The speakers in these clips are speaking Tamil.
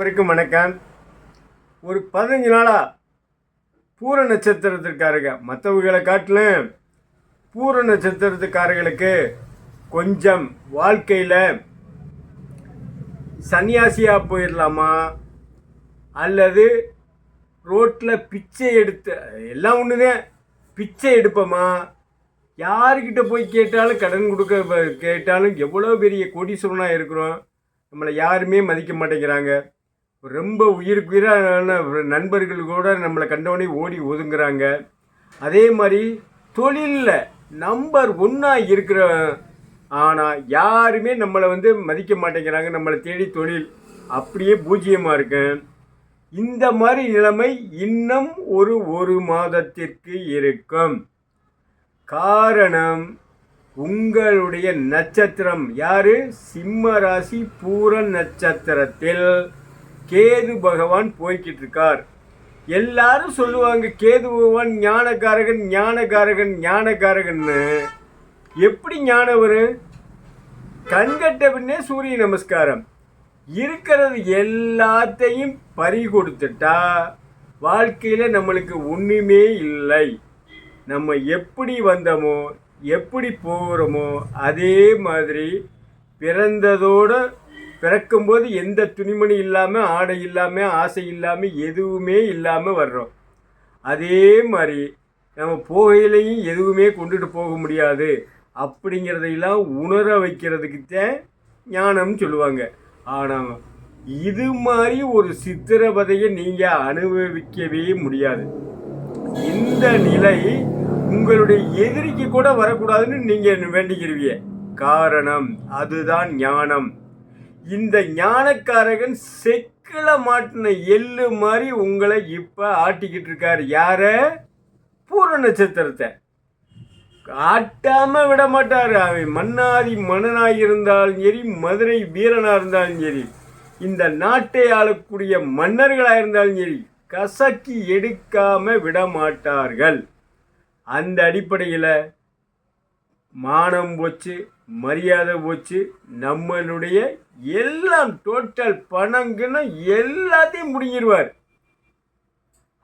வரைக்கும் வணக்கம். ஒரு பதினஞ்சு நாளாக பூர நட்சத்திரத்துக்காரங்க மற்றவர்களை காட்டிலும் பூர நட்சத்திரத்துக்காரர்களுக்கு கொஞ்சம் வாழ்க்கையில் சன்னியாசியாக போயிடலாமா அல்லது ரோட்டில் பிச்சை எடுத்து எல்லாம் ஒன்றுதான் பிச்சை எடுப்போமா? யாருக்கிட்ட போய் கேட்டாலும் கடன் கொடுக்க கேட்டாலும் எவ்வளோ பெரிய கோடீஸ்வரனாக இருக்கிறோம். நம்மளை யாருமே மதிக்க மாட்டேங்கிறாங்க. ரொம்ப உயிருக்குயிரான நண்பர்கள் கூட நம்மளை கண்டவனே ஓடி ஒதுங்குறாங்க. அதே மாதிரி தொழிலில் நம்பர் ஒன்றா இருக்கிற ஆனால் யாருமே நம்மளை வந்து மதிக்க மாட்டேங்கிறாங்க. நம்மளை தேடி தொழில் அப்படியே பூஜ்ஜியமாக இருக்கேன் இந்த மாதிரி நிலைமை இன்னும் ஒரு ஒரு மாதத்திற்கு இருக்கும். காரணம் உங்களுடைய நட்சத்திரம். யாரு? சிம்ம ராசி பூர நட்சத்திரத்தில். கேது பகவான் போய்கிட்டு இருக்கார் எல்லாரும் சொல்லுவாங்க கேது பகவான் ஞானகாரகன் ஞானகாரகன் ஞானகாரகன்னு எப்படி ஞானவர் கண்கட்ட பின்னே சூரிய நமஸ்காரம். இருக்கிறது எல்லாத்தையும் பறி கொடுத்துட்டா வாழ்க்கையில் நம்மளுக்கு ஒன்றுமே இல்லை. நம்ம எப்படி வந்தோமோ எப்படி போகிறோமோ அதே மாதிரி பிறந்ததோடு பிறக்கும்போது எந்த துணிமணி இல்லாமல் ஆடை இல்லாமல் ஆசை இல்லாமல் எதுவுமே இல்லாமல் வர்றோம். அதே மாதிரி நம்ம போகையிலையும் எதுவுமே கொண்டுட்டு போக முடியாது. அப்படிங்கிறதையெல்லாம் உணர வைக்கிறதுக்கு தான் ஞானம்னு சொல்லுவாங்க. ஆனால் இது மாதிரி ஒரு சித்திரவதையை நீங்கள் அனுபவிக்கவே முடியாது. இந்த நிலை உங்களுடைய எதிரிக்கு கூட வரக்கூடாதுன்னு நீங்கள் வேண்டிக்கிறீங்க காரணம் அதுதான் ஞானம். இந்த ஞானக்காரகன் செக்கில மாட்டின எள்ளு மாதிரி உங்களை இப்போ ஆட்டிக்கிட்டு இருக்கார். யார? பூர நட்சத்திரத்தை. ஆட்டாமல் விட மாட்டார். அவன் மன்னாதி மன்னனாக இருந்தாலும் சரி மதுரை வீரனாக இருந்தாலும் சரி இந்த நாட்டை ஆளக்கூடிய மன்னர்களாக இருந்தாலும் சரி கசக்கி எடுக்காமல் விட மாட்டார்கள். அந்த அடிப்படையில் மானம் போச்சு மரியாதை போச்சு நம்மளுடைய எல்லாம் டோட்டல் பணங்கன்னு எல்லாத்தையும் முடிஞ்சிடுவார்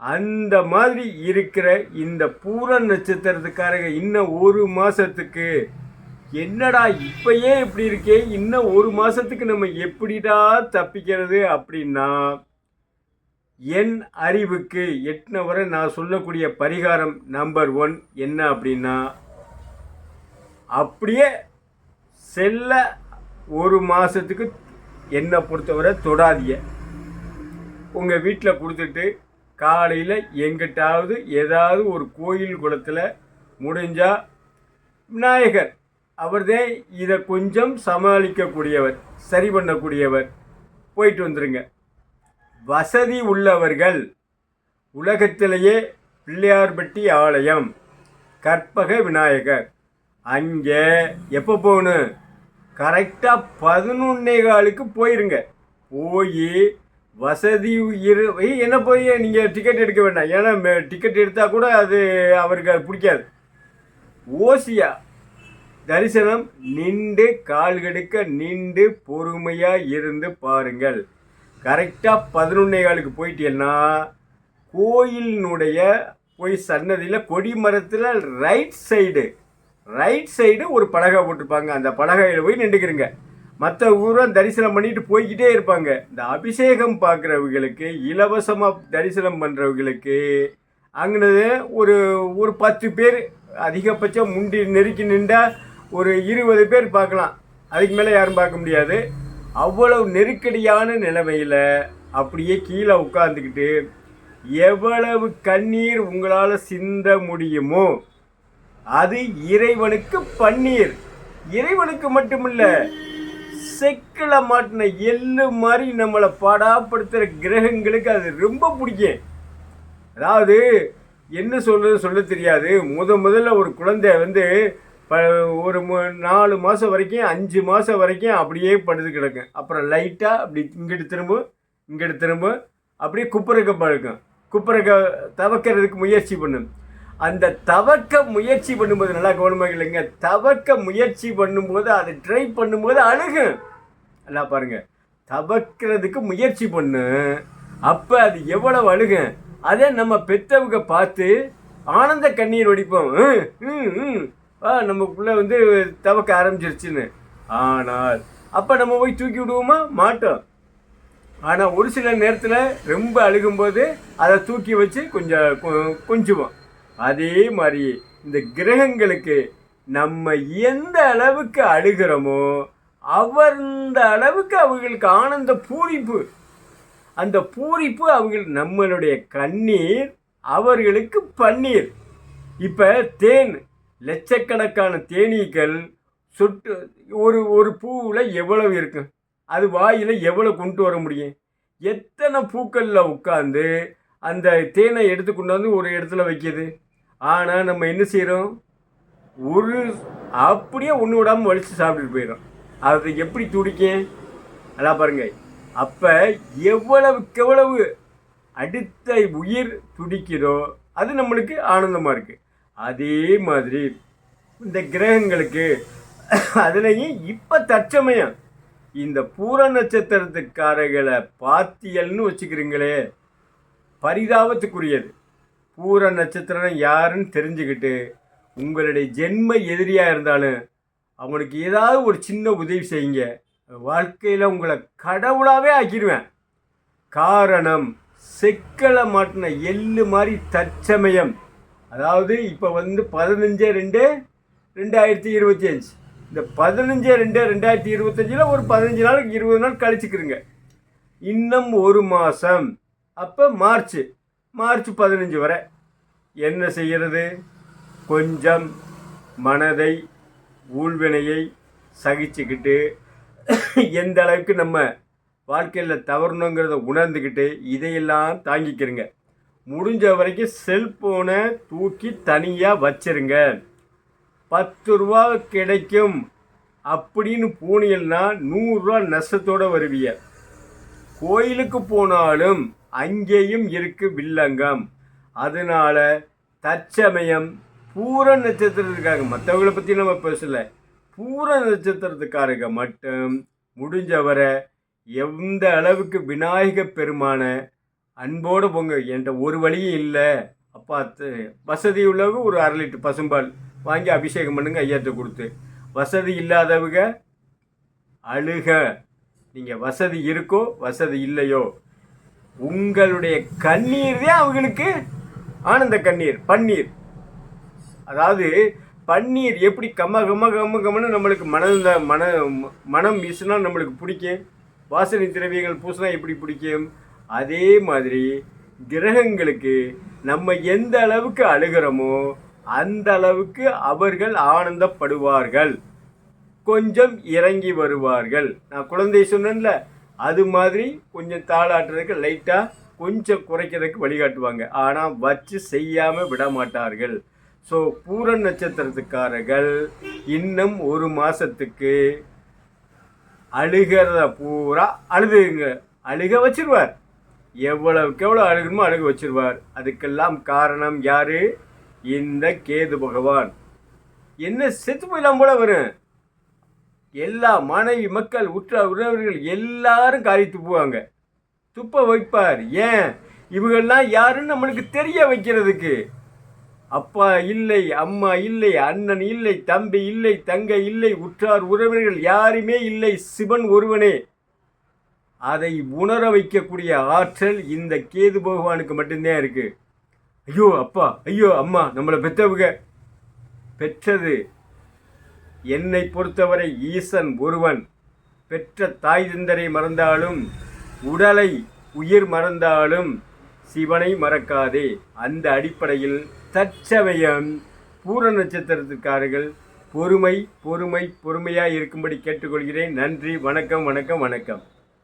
அந்த மாதிரி இருக்கிற இந்த பூர நட்சத்திரத்துக்காரங்க இன்னும் ஒரு மாதத்துக்கு என்னடா இப்பயே இப்படி இருக்கே இன்னும் ஒரு மாதத்துக்கு நம்ம எப்படிடா தப்பிக்கிறது அப்படின்னா என் அறிவுக்கு எட்டின வரை நான் சொல்லக்கூடிய பரிகாரம் நம்பர் ஒன் என்ன அப்படின்னா அப்படியே செல்ல ஒரு மாதத்துக்கு என்னை பொறுத்தவரை தொடாதீங்க. உங்கள் வீட்டில் கொடுத்துட்டு காலையில் எங்கிட்டாவது ஏதாவது ஒரு கோயில் குளத்தில் முடிஞ்சா விநாயகர் அவர்தான் இதை கொஞ்சம் சமாளிக்கக்கூடியவர் சரி பண்ணக்கூடியவர் போயிட்டு வந்துருங்க. வசதி உள்ளவர்கள் உலகத்திலேயே பிள்ளையார்பட்டி ஆலயம் கற்பக விநாயகர். அங்கே எப்போ போகணும்? கரெக்டாக பதினொன்னே காலுக்கு போயிருங்க. போய் வசதி இரு என்ன போய்? நீங்கள் டிக்கெட் எடுக்க வேண்டாம். ஏன்னா டிக்கெட் எடுத்தால் கூட அது அவருக்கு அது பிடிக்காது. ஓசியா தரிசனம் நின்று கால் கெடுக்க நின்று பொறுமையாக இருந்து பாருங்கள். கரெக்டாக பதினொன்னே காலுக்கு போயிட்டீங்கன்னா கோயிலினுடைய போய் சன்னதியில் கொடி மரத்தில் ரைட் சைடு ரைட் சைடு ஒரு பலகை போட்டிருப்பாங்க. அந்த பலகையில் போய் நின்றுக்கிறங்க மற்ற ஊரம் தரிசனம் பண்ணிட்டு போய்கிட்டே இருப்பாங்க. இந்த அபிஷேகம் பார்க்குறவங்களுக்கு இலவசமாக தரிசனம் பண்ணுறவங்களுக்கு அங்கனது ஒரு ஒரு பத்து பேர் அதிகபட்சம் முண்டி நெருக்கி நின்றா ஒரு இருபது பேர் பார்க்கலாம். அதுக்கு மேலே யாரும் பார்க்க முடியாது. அவ்வளவு நெருக்கடியான நிலைமையில் அப்படியே கீழே உட்காந்துக்கிட்டு எவ்வளவு கண்ணீர் உங்களால் சிந்த முடியுமோ அது இறைவனுக்கு பன்னீர். இறைவனுக்கு மட்டுமில்ல செக்கில் மாட்டின எள்ளு மாதிரி நம்மளை பாடாப்படுத்துகிற கிரகங்களுக்கு அது ரொம்ப பிடிக்கும். அதாவது என்ன சொல்கிறது சொல்ல தெரியாது. முத முதல்ல ஒரு குழந்தை வந்து ப ஒரு நாலு மாதம் வரைக்கும் அஞ்சு மாதம் வரைக்கும் அப்படியே படுத்து கிடக்கும். அப்புறம் லைட்டாக அப்படி இங்கிட்டு திரும்ப இங்கிட்டு திரும்ப அப்படியே குப்புறக்க பழக்கம். குப்புறக்க தவக்கிறதுக்கு முயற்சி பண்ணும். அந்த தவக்க முயற்சி பண்ணும்போது நல்லா கவனமாக இல்லைங்க தவக்க முயற்சி பண்ணும்போது அதை ட்ரை பண்ணும்போது அழுகும் நல்லா பாருங்க. தவக்கிறதுக்கு முயற்சி பண்ணு. அப்போ அது எவ்வளவு அழுகும் அதே நம்ம பெத்தவங்க பார்த்து ஆனந்த கண்ணீர் வடிப்போம். ஆ நமக்குள்ளே வந்து தவக்க ஆரம்பிச்சிருச்சுன்னு. ஆனால் அப்போ நம்ம போய் தூக்கி விடுவோமா? மாட்டோம். ஆனால் ஒரு சில நேரத்தில் ரொம்ப அழுகும்போது அதை தூக்கி வச்சு கொஞ்சம் கொஞ்சுவோம். அதே மாதிரி இந்த கிரகங்களுக்கு நம்ம எந்த அளவுக்கு அழுகிறோமோ அவந்த அளவுக்கு அவங்களுக்கு ஆனந்த பூரிப்பு. அந்த பூரிப்பு அவர்கள் நம்மளுடைய கண்ணீர் அவர்களுக்கு பன்னீர். இப்போ தேன் லட்சக்கணக்கான தேனீக்கள் சொட்டு ஒரு ஒரு பூவில் எவ்வளவு இருக்கும் அது வாயில் எவ்வளோ கொண்டு வர முடியும்? எத்தனை பூக்களில் உட்காந்து அந்த தேனை எடுத்து கொண்டாந்து ஒரு இடத்துல வைக்கிது? ஆனால் நம்ம என்ன செய்கிறோம் ஒரு அப்படியே ஒன்று விடாமல் வலித்து சாப்பிட்டுட்டு போயிடும் அதை எப்படி துடிக்கும்? அதான் பாருங்கள் அப்போ எவ்வளவுக்கு எவ்வளவு அடுத்த உயிர் துடிக்கிறோ அது நம்மளுக்கு ஆனந்தமாக இருக்குது அதே மாதிரி இந்த கிரகங்களுக்கு அதுலேயும் இப்போ தற்சமயம் இந்த பூர நட்சத்திரத்துக்காரர்களை பாத்தியல்னு வச்சுக்கிறீங்களே பரிதாபத்துக்குரியது. பூர நட்சத்திரம் யாருன்னு தெரிஞ்சுக்கிட்டு உங்களுடைய ஜென்ம எதிரியாக இருந்தாலும் அவனுக்கு ஏதாவது ஒரு சின்ன உதவி செய்யுங்க. வாழ்க்கையில் உங்களை கடவுளாகவே ஆக்கிடுவேன் காரணம் செக்கலை மாட்டின எள்ளு மாதிரி தற்சமயம். அதாவது இப்போ வந்து பதினஞ்சு ரெண்டு ரெண்டாயிரத்தி இருபத்தி அஞ்சு இந்த பதினஞ்சு ரெண்டு ரெண்டாயிரத்தி இருபத்தஞ்சில் ஒரு பதினஞ்சு நாளுக்கு இருபது நாள் கழிச்சுக்கிறங்க இன்னும் ஒரு மாதம் அப்போ மார்ச் மார்ச் பதினஞ்சு வரை என்ன செய்கிறது? கொஞ்சம் மனதை ஊழ்வினையை சகிச்சுக்கிட்டு எந்த அளவுக்கு நம்ம வாழ்க்கையில் தவறணுங்கிறத உணர்ந்துக்கிட்டு இதையெல்லாம் தாங்கிக்கிறங்க. முடிஞ்ச வரைக்கும் செல்ஃபோனை தூக்கி தனியாக வச்சிருங்க. பத்து ரூபா கிடைக்கும் அப்படின்னு போனீங்கன்னா நூறுரூவா நஷ்டத்தோடு வருவீங்க. கோயிலுக்கு போனாலும் அங்கேயும் இருக்கு வில்லங்கம். அதனால தற்சமயம் பூர நட்சத்திரத்துக்காக மற்றவங்கள பற்றி நம்ம பேசலை பூர நட்சத்திரத்துக்காரங்க மட்டும் முடிஞ்சவரை எந்த அளவுக்கு விநாயக பெருமான அன்போடு போங்க என்கிட்ட ஒரு வழியும் இல்லை. அப்பா த- வசதி உள்ளவங்க ஒரு அரை லிட்டர் பசும்பால் வாங்கி அபிஷேகம் பண்ணுங்க ஐயாட்ட கொடுத்து. வசதி இல்லாதவங்க அழுக. நீங்கள் வசதி இருக்கோ வசதி இல்லையோ உங்களுடைய கண்ணீர் தான் அவங்களுக்கு ஆனந்த கண்ணீர் பன்னீர். அதாவது பன்னீர் எப்படி கம்ம கம்ம கம்ம கம்மன்னு நம்மளுக்கு மனத மன மனம் வீசினா நம்மளுக்கு பிடிக்கும். வாசனை திரவியங்கள் பூசினா எப்படி பிடிக்கும்? அதே மாதிரி கிரகங்களுக்கு நம்ம எந்த அளவுக்கு அழுகிறோமோ அந்த அளவுக்கு அவர்கள் ஆனந்தப்படுவார்கள். கொஞ்சம் இறங்கி வருவார்கள். நான் குழந்தை சொன்னேன்ல அது மாதிரி கொஞ்சம் தாளாட்டுறதுக்கு லைட்டாக கொஞ்சம் குறைக்கிறதுக்கு வழிகாட்டுவாங்க. ஆனால் வச்சு செய்யாமல் விட மாட்டார்கள் ஸோ பூர நட்சத்திரத்துக்காரர்கள் இன்னும் ஒரு மாதத்துக்கு அழுகிறத பூரா அழுதுங்க. அழுக வச்சிருவார். எவ்வளவுக்கு எவ்வளோ அழுகணுமோ அழுக வச்சிருவார். அதுக்கெல்லாம் காரணம் யாரு? இந்த கேது பகவான். என்ன செத்து போயிடலாம் போல வரும் எல்லா மனைவி மக்கள் உற்ற உறவினர்கள் எல்லாரும் காரி துப்புவாங்க துப்ப வைப்பார். ஏன்? இவங்கெல்லாம் யாருன்னு நம்மளுக்கு தெரிய வைக்கிறதுக்கு. அப்பா இல்லை அம்மா இல்லை அண்ணன் இல்லை தம்பி இல்லை தங்கை இல்லை உற்றார் உறவினர்கள் யாருமே இல்லை சிவன் ஒருவனே. அதை உணர வைக்கக்கூடிய ஆற்றல் இந்த கேது பகவானுக்கு மட்டும்தான் இருக்குது ஐயோ அப்பா ஐயோ அம்மா நம்மளை பெற்றவங்க பெற்றது என்னை பொறுத்தவரை ஈசன் ஒருவன். பெற்ற தாய் தந்தரை மறந்தாலும் உடலை உயிர் மறந்தாலும் சிவனை மறக்காதே. அந்த அடிப்படையில் தற்சமயம் பூர நட்சத்திரத்திற்காரர்கள் பொறுமை பொறுமை பொறுமையாக இருக்கும்படி கேட்டுக்கொள்கிறேன். நன்றி வணக்கம் வணக்கம் வணக்கம்.